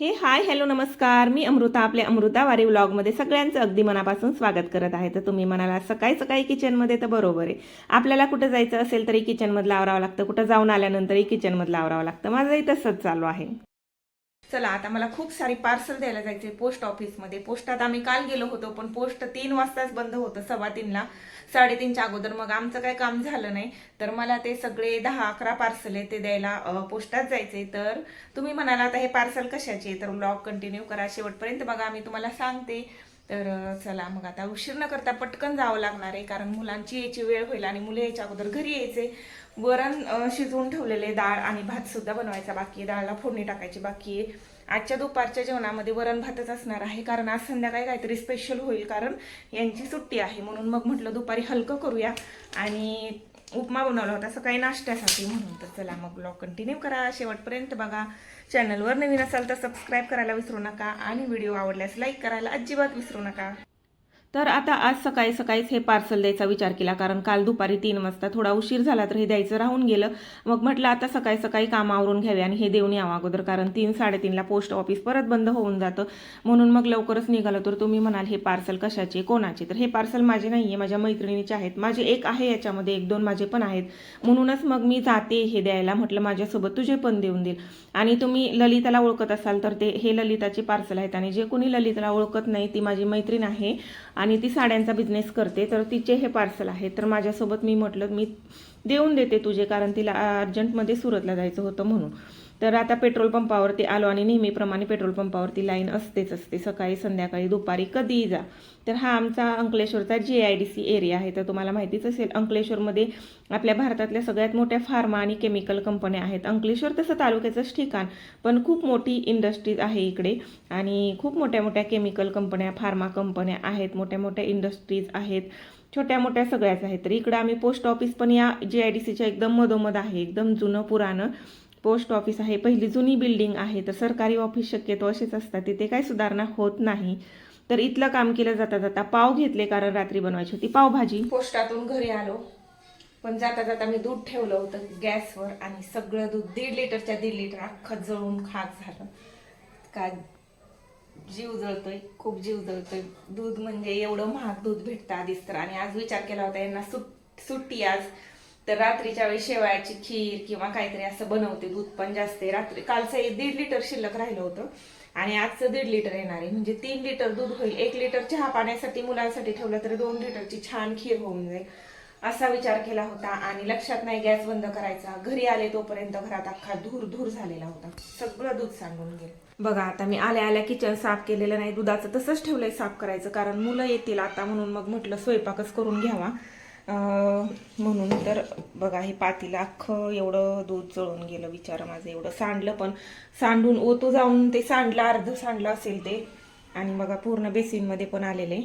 हे hi hello नमस्कार. मी अमृता आपल्या अमृता वारी व्लॉगमध्ये सगळ्यांचं अगदी मनापासून स्वागत करत आहे. तर तुम्ही म्हणाला सकाळी सकाळी किचनमध्ये तर बरोबर आहे. आपल्याला कुठं जायचं असेल तरी किचनमधलं आवरावं लागतं. कुठं जाऊन आल्यानंतरही किचनमधलं आवरावं लागतं. माझंही तसंच चालू आहे. चला आता मला खूप सारी पार्सल द्यायला जायचे पोस्ट ऑफिसमध्ये पोस्टात आम्ही काल गेलो होतो पण पोस्ट तीन वाजताच बंद होतं सव्वा तीनला. साडेतीनच्या अगोदर. मग आमचं काही काम झालं नाही. तर मला ते सगळे दहा अकरा पार्सल आहे ते द्यायला पोस्टात जायचे तर तुम्ही म्हणाला आता हे पार्सल कशाचे तर ब्लॉग कंटिन्यू करा. शेवटपर्यंत बघा मी तुम्हाला सांगते. तर चला मग आता उशीर न करता पटकन जावं लागणार आहे कारण मुलांची यायची वेळ होईल आणि मुलं यायच्या अगोदर घरी यायचे. वरण शिजवून ठेवलेले डाळ आणि भात सुद्धा बनवायचा. बाकी आहे डाळला फोडणी टाकायची. बाकी आहे आजच्या दुपारच्या जेवणामध्ये वरण भातच असणार आहे. कारण आज संध्याकाळी काहीतरी स्पेशल होईल. कारण यांची सुट्टी आहे. म्हणून मग म्हटलं दुपारी हलकं करूया. आणि उपमा बनवला होता. सकाळी नाश्त्यासाठी. म्हणून तर चला मग ब्लॉग कंटिन्यू करा. शेवटपर्यंत बघा. चॅनलवर नवीन असाल तर सबस्क्राईब करायला विसरू नका. आणि व्हिडिओ आवडल्यास लाईक करायला अजिबात विसरू नका. तर आता आज सकाळी सकाळीच हे पार्सल द्यायचा विचार केला कारण काल दुपारी तीन वाजता थोडा उशीर झाला तर हे द्यायचं राहून गेलं. मग म्हटलं आता सकाळी सकाळी कामावरून घ्यावे आणि हे देऊन यावं अगोदर कारण तीन साडेतीनला पोस्ट ऑफिस परत बंद होऊन जातं. म्हणून मग लवकरच निघालं तर तुम्ही म्हणाल हे पार्सल कशाचे कोणाचे? तर हे पार्सल माझे नाही आहे माझ्या मैत्रिणीचे आहेत. माझे एक आहे याच्यामध्ये एक दोन माझे पण आहेत. म्हणूनच मग मी जाते हे द्यायला म्हटलं माझ्यासोबत तुझे पण देऊन देईल. आणि तुम्ही ललिताला ओळखत असाल तर ते हे ललिताचे पार्सल आहेत आणि जे कोणी ललिताला ओळखत नाही ती माझी मैत्रीण आहे. आणि ती साड्यांचा बिझनेस करते तर तिचे हे पार्सल आहे तर माझ्यासोबत मी म्हटलं मी देऊन देते तुझे कारण तिला अर्जंटमध्ये सुरतला जायचं होतं म्हणून. तर आता पेट्रोल पंपावरती आलो आणि नेहमीप्रमाणे पेट्रोल पंपावरती लाईन असतेच असते. सकाळी संध्याकाळी दुपारी कधीही जा. तर हा आमचा अंकलेश्वरचा जे आय डी सी एरिया आहे. तर तुम्हाला माहितीच असेल अंकलेश्वरमध्ये आपल्या भारतातल्या सगळ्यात मोठ्या फार्मा आणि केमिकल कंपन्या आहेत. अंकलेश्वर तसं तालुक्याचंच ठिकाण पण खूप मोठी इंडस्ट्रीज आहे इकडे. आणि खूप मोठ्या मोठ्या केमिकल कंपन्या फार्मा कंपन्या आहेत. मोठ्या मोठ्या इंडस्ट्रीज आहेत. छोट्या मोठ्या सगळ्याच आहेत. तर इकडं आम्ही पोस्ट ऑफिस पण या जी आय डी सीच्या एकदम मधोमध आहे. एकदम जुनं पुराणं पोस्ट ऑफिस आहे पहिली जुनी बिल्डिंग आहे तर सरकारी ऑफिस शक्यतो असेच असतात. तिथे काही सुधारणा होत नाही. तर इथलं काम केलं जाता जाता पाव घेतले कारण रात्री बनवायची होती. पावभाजी पोस्टातून घरी आलो. पण जाता जाता मी दूध ठेवलं होतं गॅसवर आणि सगळं दूध दीड लिटरच्या दीड लिटर अख्खं जळून खाक झालं. का जीव जळतोय? खूप जीव जळतोय. दूध म्हणजे एवढं महाग दूध भेटतं आधीच तर. आणि आज विचार केला होता यांना सुट सुट्टी आज. तर रात्रीच्या वेळी शेवयाची खीर किंवा काहीतरी असं बनवते दूध पण जास्त रात्री कालचं एक दीड लिटर शिल्लक राहिलं होतं आणि आजचं दीड लिटर येणार आहे. म्हणजे तीन लिटर दूध होईल. एक लिटर चहा पाण्यासाठी मुलांसाठी ठेवलं तर दोन लिटरची छान खीर होऊन जाईल असा विचार केला होता. आणि लक्षात नाही गॅस बंद करायचा. घरी आले तोपर्यंत घरात अख्खा धूर धूर झालेला होता. सगळं दूध सांडून गेलं. बघा आता मी आल्या आल्या किचन साफ केलेलं नाही. दुधाचं तसंच ठेवलंय साफ करायचं. कारण मुलं येतील आता म्हणून मग म्हटलं स्वयंपाकच करून घ्यावा. म्हणून तर बघा हे पातीला अख्खं एवढं दूध जळून गेलं विचार माझं एवढं सांडलं पण सांडून ओतो जाऊन ते सांडलं अर्ध सांडलं असेल ते. आणि बघा पूर्ण बेसिनमध्ये पण आलेले.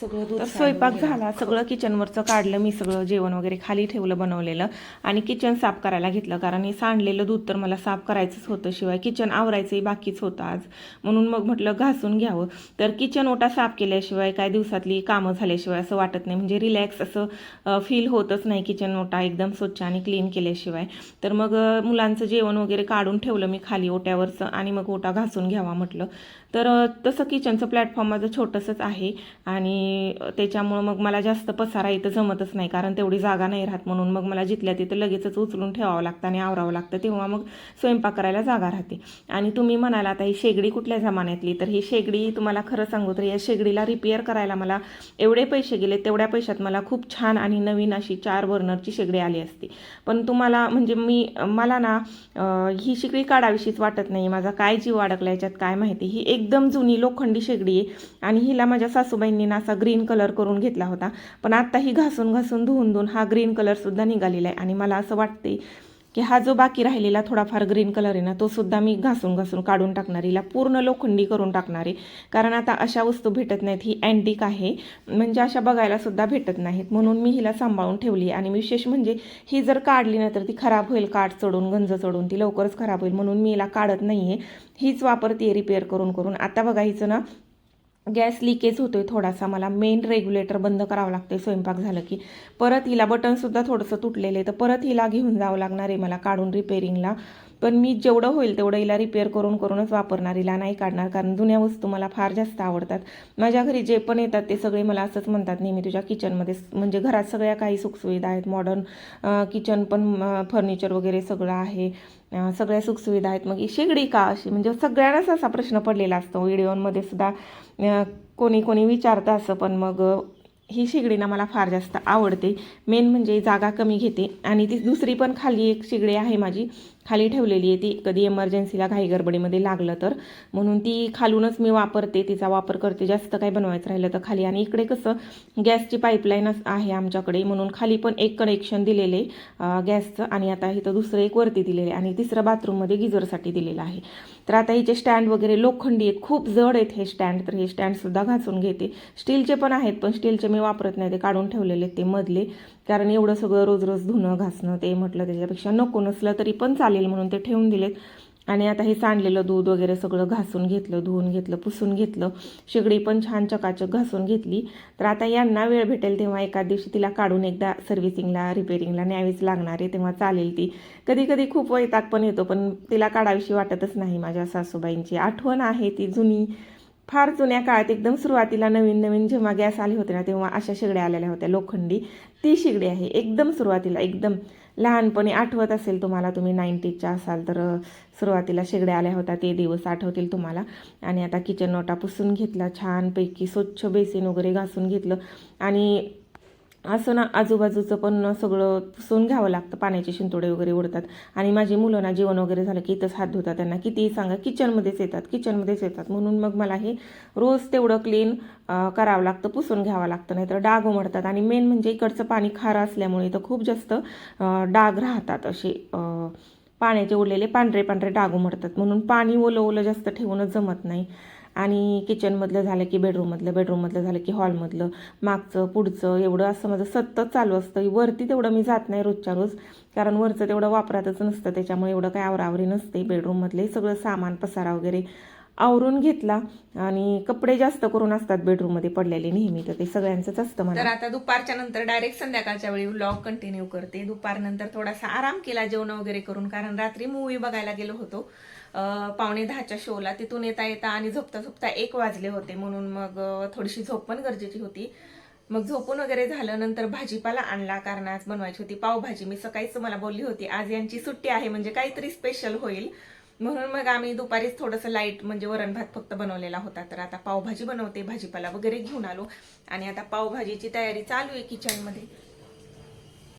सगळं दूध स्वयंपाक झाला. सगळं किचनवरचं काढलं. मी सगळं जेवण वगैरे खाली ठेवलं बनवलेलं. आणि किचन साफ करायला घेतलं. कारण हे सांडलेलं दूध तर मला साफ करायचंच होतं. शिवाय किचन आवरायचंही बाकीच होतं आज. म्हणून मग म्हटलं घासून घ्यावं. तर किचन ओटा साफ केल्याशिवाय काय दिवसातली कामं झाल्याशिवाय असं वाटत नाही. म्हणजे रिलॅक्स असं फील होतच नाही किचन ओटा एकदम स्वच्छ आणि क्लीन केल्याशिवाय. तर मग मुलांचं जेवण वगैरे काढून ठेवलं मी खाली ओट्यावरचं आणि मग ओटा घासून घ्यावा म्हटलं. तर तसं किचनचं प्लॅटफॉर्म माझं छोटंसंच आहे. आणि त्याच्यामुळं मग मला जास्त पसारा इथं जमतच नाही कारण तेवढी जागा नाही राहत म्हणून मग मला जिथल्या तिथं लगेचच उचलून ठेवावं लागतं आणि आवरावं लागतं तेव्हा मग स्वयंपाक करायला जागा राहते. आणि तुम्ही म्हणाला आता ही शेगडी कुठल्या जमान्यातली तर ही शेगडी तुम्हाला खरं सांगू तर या शेगडीला रिपेअर करायला मला एवढे पैसे गेले तेवढ्या पैशात मला खूप छान आणि नवीन अशी चार बर्नरची शेगडी आली असती. पण तुम्हाला म्हणजे मी मला ना ही शेगडी काढावीशीच वाटत नाही माझा काय जीव अडकला याच्यात काय माहिती ही एकदम जुनी लोखंडी शेगडी आहे आणि हिला माझ्या सासूबाईंनी ना असा ग्रीन कलर करून घेतला होता. पण आत्ताही घासून घासून धुवून धुवून हा ग्रीन कलरसुद्धा निघालेला आहे. आणि मला असं वाटते की हा जो बाकी राहिलेला थोडाफार ग्रीन कलर आहे ना तो सुद्धा मी घासून घासून काढून टाकणार हिला पूर्ण लोखंडी करून टाकणार आहे. कारण आता अशा वस्तू भेटत नाहीत. ही अँटिक आहे. म्हणजे अशा बघायला सुद्धा भेटत नाहीत. म्हणून मी हिला सांभाळून ठेवली आणि विशेष म्हणजे ही जर काढली ना तर ती खराब होईल. काठ चढून गंज चढून ती लवकरच खराब होईल. म्हणून मी हिला काढत नाही आहे हीच वापरते रिपेअर करून करून. आता बघा हिचं ना गॅस लिकेज होतो आहे थोडासा. मला मेन रेग्युलेटर बंद करावं लागतंय. स्वयंपाक झालं की. परत हिला बटनसुद्धा थोडंसं तुटलेलं आहे. तर परत हिला घेऊन जावं लागणार आहे मला काढून रिपेरिंगला पण मी जेवढं होईल तेवढं हिला रिपेअर करून करूनच वापरणार. हिला नाही काढणार. कारण जुन्या वस्तू मला फार जास्त आवडतात. माझ्या घरी जे पण येतात ते सगळे मला असंच म्हणतात. नेहमी तुझ्या किचनमध्ये म्हणजे घरात सगळ्या काही सुखसुविधा आहेत. मॉडर्न किचन पण फर्निचर वगैरे सगळं आहे. सगळ्या सुखसुविधा आहेत. मग ही शेगडी का अशी? म्हणजे सगळ्यांनाच असा प्रश्न पडलेला असतो. व्हिडिओमध्ये सुद्धा कोणी कोणी विचारतं असं पण मग ही शेगडी ना मला फार जास्त आवडते. मेन म्हणजे जागा कमी घेते. आणि ती दुसरी पण खाली एक शेगडी आहे माझी. खाली ठेवलेली आहे ती. कधी एमर्जन्सीला घाई गडबडीमध्ये लागलं तर. म्हणून ती खालूनच मी वापरते. तिचा वापर करते. जास्त काही बनवायचं राहिलं तर खाली. आणि इकडे कसं गॅसची पाईपलाईन आहे आमच्याकडे. म्हणून खाली पण एक कनेक्शन दिलेले गॅसचं. आणि आता इथं दुसरं एक वरती दिलेलं. आहे आणि तिसरं बाथरूममध्ये गिझरसाठी दिलेलं आहे. तर आता हिचे स्टँड वगैरे लोखंडी आहेत. खूप जड आहेत हे स्टँड तर हे स्टँडसुद्धा घासून घेते. स्टीलचे पण आहेत पण स्टीलचे मी वापरत नाही. ते काढून ठेवलेले आहेत ते मधले. कारण एवढं सगळं रोज रोज धुणं घासणं ते म्हटलं त्याच्यापेक्षा नको नसलं तरी पण चालेल म्हणून ते ठेवून दिलेत. आणि आता हे सांडलेलं दूध वगैरे सगळं घासून घेतलं धुवून घेतलं पुसून घेतलं. शेगडी पण छान चकाचक घासून घेतली. तर आता यांना वेळ भेटेल तेव्हा एका दिवशी तिला काढून एकदा सर्व्हिसिंगला रिपेअरिंगला न्यावीच लागणार आहे तेव्हा चालेल ती. कधी कधी खूप वैताग पण येतो पण तिला काढावीशी वाटतच नाही. माझ्या सासूबाईंची आठवण आहे ती जुनी. फार जुन्या काळात एकदम सुरुवातीला नवीन नवीन जेव्हा गॅस आले होते ना तेव्हा अशा शेगड्या आलेल्या होत्या. लोखंडी ती शेगडी आहे. एकदम सुरुवातीला एकदम लहानपणी आठवत असेल तुम्हाला तुम्ही नाईन्टीजच्या असाल तर सुरुवातीला शेगड्या आल्या होत्या. ते दिवस आठवतील तुम्हाला. आणि आता किचन नोटा पुसून घेतला छानपैकी स्वच्छ बेसिन वगैरे घासून घेतलं. आणि असं ना आजूबाजूचं पण सगळं पुसून घ्यावं लागतं. पाण्याचे शिंतोडे वगैरे उडतात. आणि माझी मुलं ना जेवण वगैरे झालं की इथंच हात धुतात त्यांना. कितीही सांगा किचनमध्येच येतात किचनमध्येच येतात. म्हणून मग मला हे रोज तेवढं क्लीन करावं लागतं पुसून घ्यावं लागतं. नाहीतर डाग उमडतात. आणि मेन म्हणजे इकडचं पाणी खारं असल्यामुळे तर खूप जास्त डाग राहतात असे पाण्याचे उरलेले पांढरे पांढरे डाग उमडतात. म्हणून पाणी ओलं ओलं जास्त ठेवूनच जमत नाही. आणि किचनमधलं झालं की बेडरूममधलं बेडरूममधलं झालं की हॉलमधलं मागचं पुढचं एवढं असं माझं सतत चालू असतं. वरती तेवढं मी जात नाही रोजच्या रोज कारण वरचं तेवढं वापरातच नसतं. त्याच्यामुळे एवढं काय आवरावरी नसते. बेडरूममधले सगळं सामान पसारा वगैरे आवरून घेतला. आणि कपडे जास्त करून असतात बेडरूममध्ये पडलेले नेहमी तर ते सगळ्यांचंच असतं मला. तर आता दुपारच्या नंतर डायरेक्ट संध्याकाळच्या वेळी व्लॉग कंटिन्यू करते. दुपारनंतर थोडासा आराम केला जेवण वगैरे करून कारण रात्री मूवी बघायला गेलो होतो. पावणे दहाच्या शोला तिथून येता येता आणि झोपता झोपता एक वाजले होते. म्हणून मग थोडीशी झोप पण गरजेची होती. मग झोपून वगैरे झालं नंतर भाजीपाला आणला कारण आज बनवायची होती पावभाजी. मी सकाळीच मला बोलली होती आज यांची सुट्टी आहे म्हणजे काहीतरी स्पेशल होईल. म्हणून मग आम्ही दुपारीच थोडंसं लाइट म्हणजे वरण भात फक्त बनवलेला होता. तर आता पावभाजी बनवते भाजीपाला वगैरे घेऊन आलो. आणि आता पावभाजीची तयारी चालू आहे किचनमध्ये